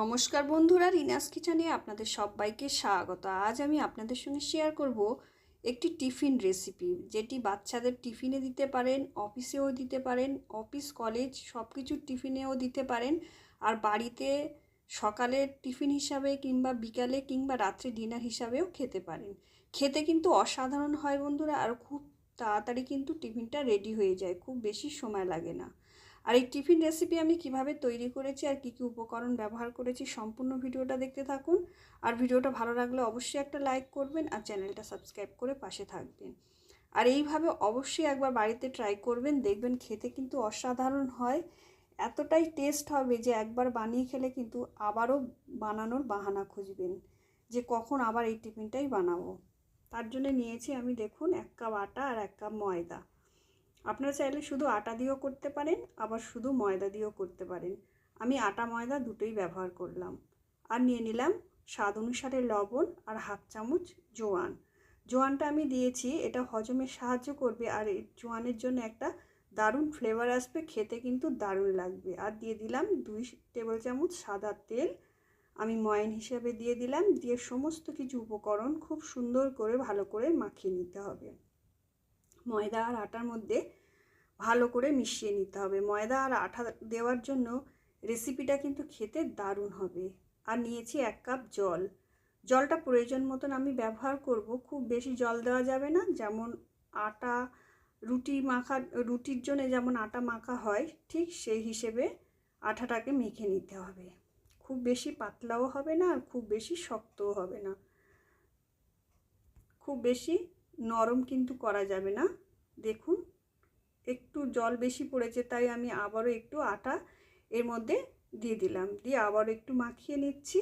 নমস্কার বন্ধুরা, রিনাস কিচেনে আপনাদের সবাইকে স্বাগত। আজ আমি আপনাদের সঙ্গে শেয়ার করব একটি টিফিন রেসিপি যেটি বাচ্চাদের টিফিনে দিতে পারেন অফিসেও দিতে পারেন অফিস কলেজ সব কিছুর টিফিনেও দিতে পারেন। আর বাড়িতে সকালের টিফিন হিসাবে কিংবা বিকালে কিংবা রাত্রে ডিনার হিসাবেও খেতে পারেন। খেতে কিন্তু অসাধারণ হয় বন্ধুরা, আর খুব তাড়াতাড়ি কিন্তু টিফিনটা রেডি হয়ে যায়, খুব বেশি সময় লাগে না। আর এই টিফিন রেসিপি আমি কীভাবে তৈরি করেছি আর কী কী উপকরণ ব্যবহার করেছি সম্পূর্ণ ভিডিওটা দেখতে থাকুন। আর ভিডিওটা ভালো লাগলে অবশ্যই একটা লাইক করবেন আর চ্যানেলটা সাবস্ক্রাইব করে পাশে থাকবেন। আর এইভাবে অবশ্যই একবার বাড়িতে ট্রাই করবেন, দেখবেন খেতে কিন্তু অসাধারণ হয়। এতটাই টেস্ট হবে যে একবার বানিয়ে খেলে কিন্তু আবারও বানানোর বাহানা খুঁজবেন যে কখন আবার এই টিফিনটাই বানাবো। তার জন্য নিয়েছি আমি দেখুন এক কাপ আটা আর এক কাপ ময়দা। আপনারা চাইলে শুধু আটা দিয়েও করতে পারেন, আবার শুধু ময়দা দিয়েও করতে পারেন। আমি আটা, ময়দা দুটোই ব্যবহার করলাম। আর নিয়ে নিলাম স্বাদ অনুসারে লবণ আর হাফ চামচ জোয়ান। জোয়ানটা আমি দিয়েছি, এটা হজমে সাহায্য করবে আর জোয়ানের জন্য একটা দারুণ ফ্লেভার আসবে, খেতে কিন্তু দারুণ লাগবে। আর দিয়ে দিলাম দুই টেবিল চামচ সাদা তেল। আমি ময়ন হিসেবে দিয়ে দিলাম, দিয়ে সমস্ত কিছু উপকরণ খুব সুন্দর করে, ভালো করে মাখিয়ে নিতে হবে। ময়দা আর আটার মধ্যে ভালো করে মিশিয়ে নিতে হবে। ময়দা আর আটা দেওয়ার জন্য রেসিপিটা কিন্তু খেতে দারুণ হবে। আর নিয়েছি এক কাপ জল। জলটা প্রয়োজন মতন আমি ব্যবহার করব, খুব বেশি জল দেওয়া যাবে না। যেমন আটা, রুটি মাখা, রুটির জন্য যেমন আটা মাখা হয়, ঠিক সেই হিসেবে আটাটাকে মেখে নিতে হবে। খুব বেশি পাতলাও হবে না আর খুব বেশি শক্তও হবে না। খুব বেশি নরম কিন্তু করা যাবে না। দেখুন, একটু জল বেশি পড়েছে, তাই আমি আবারও একটু আটা এর মধ্যে দিয়ে দিলাম। দিয়ে আবার একটু মাখিয়ে নিচ্ছি।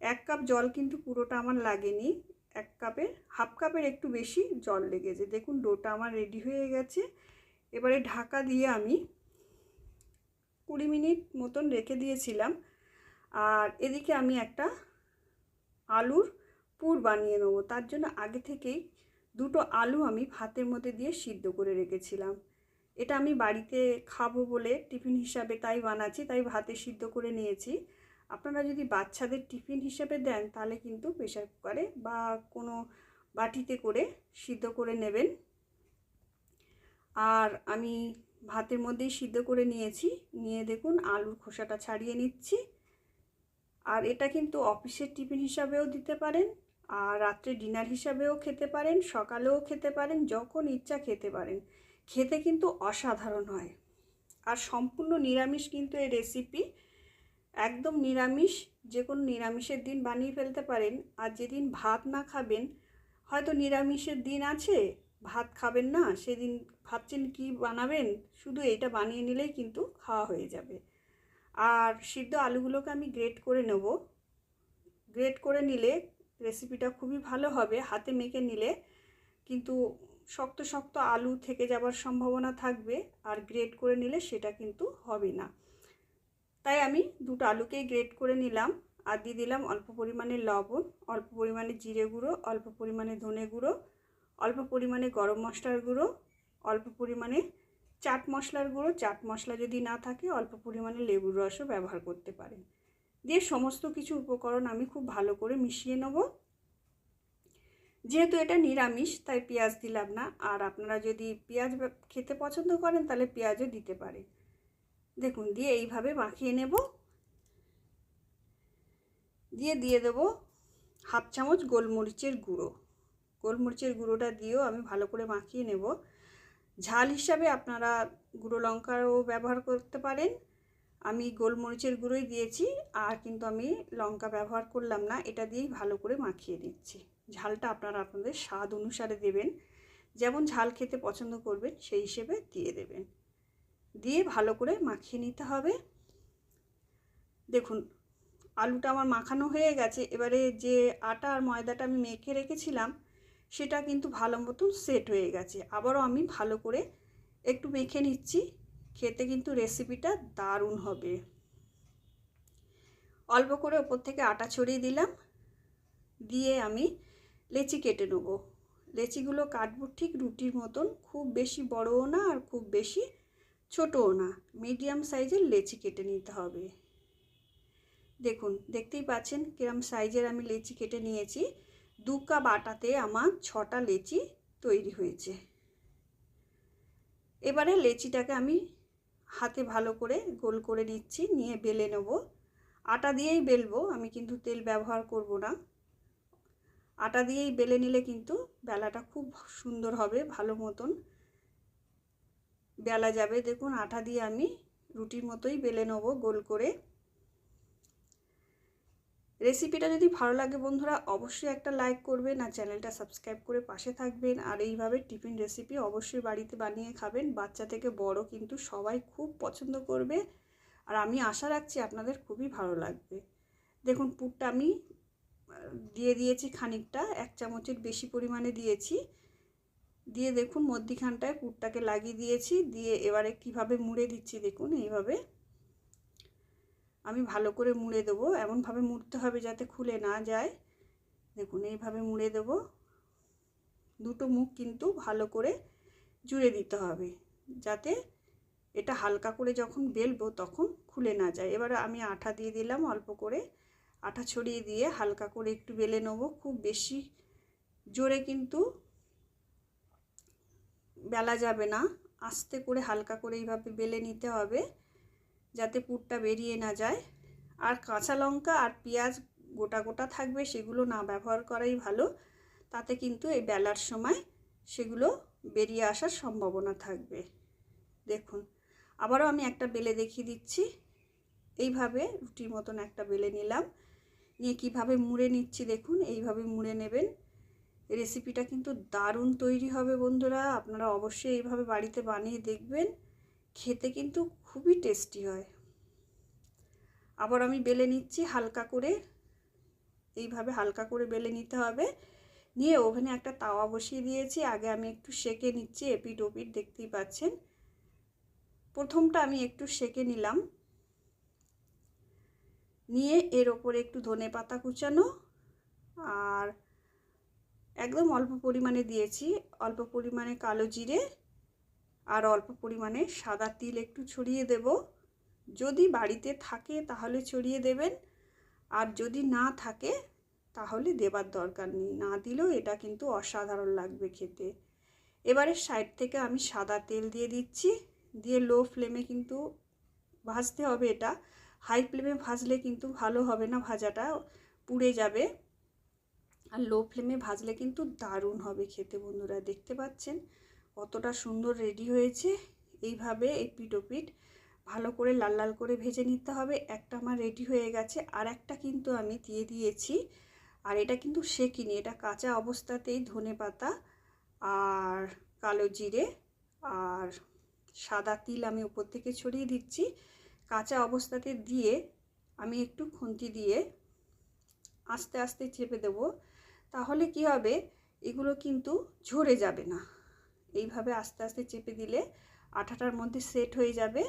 এক কাপ জল কিন্তু পুরোটা আমার লাগেনি। এক কাপের, হাফ কাপের একটু বেশি জল লেগেছে। দেখুন, ডোটা আমার রেডি হয়ে গেছে। এবারে ঢাকা দিয়ে আমি কুড়ি মিনিট মতন রেখে দিয়েছিলাম। আর এদিকে আমি একটা আলুর পুর বানিয়ে নেব। তার জন্য আগে থেকেই দুটো আলু আমি ভাতের মধ্যে দিয়ে সিদ্ধ করে রেখেছিলাম। এটা আমি বাড়িতে খাব বলে টিফিন হিসাবে তাই বানাচ্ছি, তাই ভাতে সিদ্ধ করে নিয়েছি। আপনারা যদি বাচ্চাদের টিফিন হিসাবে দেন, তাহলে কিন্তু প্রেশার কুকারে বা কোনো বাটিতে করে সিদ্ধ করে নেবেন। আর আমি ভাতের মধ্যেই সিদ্ধ করে নিয়েছি। নিয়ে দেখুন, আলুর খোসাটা ছাড়িয়ে নিচ্ছি। আর এটা কিন্তু অফিসের টিফিন হিসাবেও দিতে পারেন। আর রাত্রে ডিনার হিসাবেও খেতে পারেন, সকালেও খেতে পারেন, যখন ইচ্ছা খেতে পারেন। খেতে কিন্তু অসাধারণ হয়। আর সম্পূর্ণ নিরামিষ কিন্তু এই রেসিপি একদম নিরামিষ, যে কোনো নিরামিষের দিন বানিয়ে ফেলতে পারেন। আর যেদিন ভাত না খাবেন, হয়তো নিরামিষের দিন আছে, ভাত খাবেন না, সেদিন ভাবছেন কি বানাবেন, শুধু এইটা বানিয়ে নিলেই কিন্তু খাওয়া হয়ে যাবে। আর সিদ্ধ আলুগুলোকে আমি গ্রেট করে নেব। গ্রেট করে নিলে রেসিপিটা খুবই ভালো হবে, হাতে মেখে নিলে। কিন্তু শক্ত শক্ত আলু থেকে যাবার সম্ভাবনা থাকবে, আর গ্রেট করে নিলে সেটা কিন্তু হবে না। তাই আমি দুটো আলুকেই গ্রেট করে নিলাম, আর দিয়ে দিলাম অল্প পরিমাণে লবণ, অল্প পরিমাণে জিরে গুঁড়ো, অল্প পরিমাণে ধনে গুঁড়ো, অল্প পরিমাণে গরম মশলার গুঁড়ো, অল্প পরিমাণে চাট মশলার গুঁড়ো। চাট মশলা যদি না থাকে, অল্প পরিমাণে লেবুর রসও ব্যবহার করতে পারেন। দিয়ে সমস্ত কিছু উপকরণ আমি খুব ভালো করে মিশিয়ে নেব। যেহেতু এটা নিরামিষ, তাই পেঁয়াজ দিলাম না। আর আপনারা যদি পেঁয়াজ খেতে পছন্দ করেন, তাহলে পেঁয়াজও দিতে পারে। দেখুন, দিয়ে এইভাবে মাখিয়ে নেব। দিয়ে দিয়ে দেবো হাফ চামচ গোলমরিচের গুঁড়ো। গোলমরিচের গুঁড়োটা দিয়েও আমি ভালো করে মাখিয়ে নেব। ঝাল হিসাবে আপনারা গুঁড়ো লঙ্কারও ব্যবহার করতে পারেন। আমি গোলমরিচের গুঁড়োই দিয়েছি আর কিন্তু আমি লঙ্কা ব্যবহার করলাম না, এটা দিয়েই ভালো করে মাখিয়ে দিচ্ছি ঝালটা আপনারা আপনাদের স্বাদ অনুসারে দেবেন, যেমন ঝাল খেতে পছন্দ করবেন সেই হিসেবে দিয়ে দেবেন। দিয়ে ভালো করে মাখিয়ে নিতে হবে। দেখুন, আলুটা আমার মাখানো হয়ে গেছে, এবারে যে আটা আর ময়দাটা আমি মেখে রেখেছিলাম, সেটা কিন্তু ভালো মতন সেট হয়ে গেছে। আবারও আমি ভালো করে একটু মেখে নিচ্ছি। খেতে কিন্তু রেসিপিটা দারুণ হবে। অল্প করে ওপর থেকে আটা ছড়িয়ে দিলাম। দিয়ে আমি লেচি কেটে নেব। লেচিগুলো কাটবো ঠিক রুটির মতন, খুব বেশি বড়ও না আর খুব বেশি ছোটও না। মিডিয়াম সাইজের লেচি কেটে নিতে হবে। দেখুন, দেখতেই পাচ্ছেন কিরম সাইজের আমি লেচি কেটে নিয়েছি। দু কাপ আটাতে আমার ছটা লেচি তৈরি হয়েছে। এবারে লেচিটাকে আমি হাতে ভালো করে গোল করে নিচ্ছি, নিয়ে বেলে নেব। আটা দিয়েই বেলবো, আমি কিন্তু তেল ব্যবহার করব না। আটা দিয়েই বেলে নিলে কিন্তু বেলাটা খুব সুন্দর হবে, ভালো মতন বেলা যাবে। দেখুন, আটা দিয়ে আমি রুটির মতোই বেলে নেব গোল করে। রেসিপিটা যদি ভালো লাগে বন্ধুরা, অবশ্যই একটা লাইক করবেন আর চ্যানেলটা সাবস্ক্রাইব করে পাশে থাকবেন। আর এইভাবে টিফিন রেসিপি অবশ্যই বাড়িতে বানিয়ে খাবেন। বাচ্চা থেকে বড় কিন্তু সবাই খুব পছন্দ করবে। আর আমি আশা রাখছি আপনাদের খুবই ভালো লাগবে। দেখুন, পুরটা আমি দিয়ে দিয়েছি খানিকটা, এক চামচের বেশি পরিমাণে দিয়েছি। দিয়ে দেখুন, মধ্যিখানটায় পুরটাকে লাগিয়ে দিয়েছি। দিয়ে এবারে কীভাবে মুড়ে দিচ্ছি দেখুন, এইভাবে। আমি ভালো করে মুড়ে দেবো। এমনভাবে মুড়তে হবে যাতে খুলে না যায়। দেখুন, এইভাবে মুড়ে দেবো। দুটো মুখ কিন্তু ভালো করে জুড়ে দিতে হবে। যাতে এটা হালকা করে যখন বেলবো তখন খুলে না যায়। এবারে আমি আঠা দিয়ে দিলাম অল্প করে। আঠা ছড়িয়ে দিয়ে হালকা করে একটু বেলে নেব। খুব বেশি জোরে কিন্তু বেলা যাবে না। আস্তে করে হালকা করে এইভাবে বেলে নিতে হবে। যাতে পুরটা বেরিয়ে না যায়। আর কাঁচা লঙ্কা আর পেঁয়াজ গোটা গোটা থাকবে, সেগুলো না ব্যবহার করাই ভালো। তাতে কিন্তু এই বেলার সময় সেগুলো বেরিয়ে আসার সম্ভাবনা থাকবে। দেখুন, আবারও আমি একটা বেলে দেখিয়ে দিচ্ছি। এইভাবে রুটির মতন একটা বেলে নিলাম। নিয়ে কীভাবে মুড়ে নিচ্ছি দেখুন, এইভাবে মুড়ে নেবেন। রেসিপিটা কিন্তু দারুণ তৈরি হবে বন্ধুরা। আপনারা অবশ্যই এইভাবে বাড়িতে বানিয়ে দেখবেন। খেতে কিন্তু খুবই টেস্টি হয়। আবার আমি বেলে নিচ্ছি হালকা করে। এইভাবে হালকা করে বেলে নিতে হবে। নিয়ে ওভেনে একটা তাওয়া বসিয়ে দিয়েছি। আগে আমি একটু সেকে নিচ্ছি এপিট ওপিট দেখতেই পাচ্ছেন। প্রথমটা আমি একটু সেকে নিলাম। নিয়ে এর ওপরে একটু ধনে পাতা কুচানো আর একদম অল্প পরিমাণে দিয়েছি। অল্প পরিমাণে কালো জিরে আর অল্প পরিমাণে সাদা তিল একটু ছড়িয়ে দেব। যদি বাড়িতে থাকে তাহলে ছড়িয়ে দেবেন। আর যদি না থাকে তাহলে দেবার দরকার নেই। না দিলেও এটা কিন্তু অসাধারণ লাগবে খেতে। এবারে সাইড থেকে আমি সাদা তেল দিয়ে দিচ্ছি। দিয়ে লো ফ্লেমে কিন্তু ভাজতে হবে এটা। হাই ফ্লেমে ভাজলে কিন্তু ভালো হবে না ভাজাটা, পুড়ে যাবে। আর লো ফ্লেমে ভাজলে কিন্তু দারুণ হবে খেতে বন্ধুরা, দেখতে পাচ্ছেন? কতটা সুন্দর রেডি হয়েছে, এইভাবে এই পিটোপিট ভালো করে লাল লাল করে ভেজে নিতে হবে। একটা আমার রেডি হয়ে গেছে আর একটা কিন্তু আমি দিয়ে দিয়েছি। আর এটা কিন্তু শেখিনি এটা কাঁচা অবস্থাতেই ধনে পাতা আর কালো জিরে আর সাদা তিল আমি উপর থেকে ছড়িয়ে দিচ্ছি। কাঁচা অবস্থাতে দিয়ে আমি একটু খুন্তি দিয়ে আস্তে আস্তে চেপে দেব। তাহলে কি হবে, এগুলো কিন্তু ঝরে যাবে না। এইভাবে আস্তে আস্তে চেপে দিলে আঠাটার মধ্যে সেট হয়ে যাবে।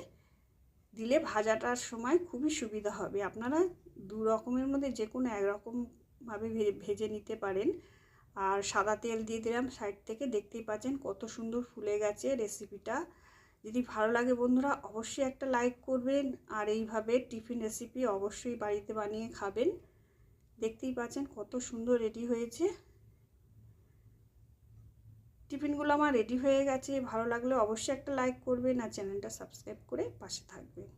দিলে ভাজাটার সময় খুবই সুবিধা হবে। আপনারা দু রকমের মধ্যে যে কোনো একরকমভাবে ভেজে নিতে পারেন। আর সাদা তেল দিয়ে দিলাম সাইড থেকে দেখতেই পাচ্ছেন কত সুন্দর ফুলে গেছে রেসিপিটা যদি ভালো লাগে বন্ধুরা, অবশ্যই একটা লাইক করবেন। আর এইভাবে টিফিন রেসিপি অবশ্যই বাড়িতে বানিয়ে খাবেন। দেখতেই পাচ্ছেন কত সুন্দর রেডি হয়েছে। টিফিনগুলো আমার রেডি হয়ে গেছে। ভালো লাগলে অবশ্যই একটা লাইক করবেন আর চ্যানেলটা সাবস্ক্রাইব করে পাশে থাকবেন।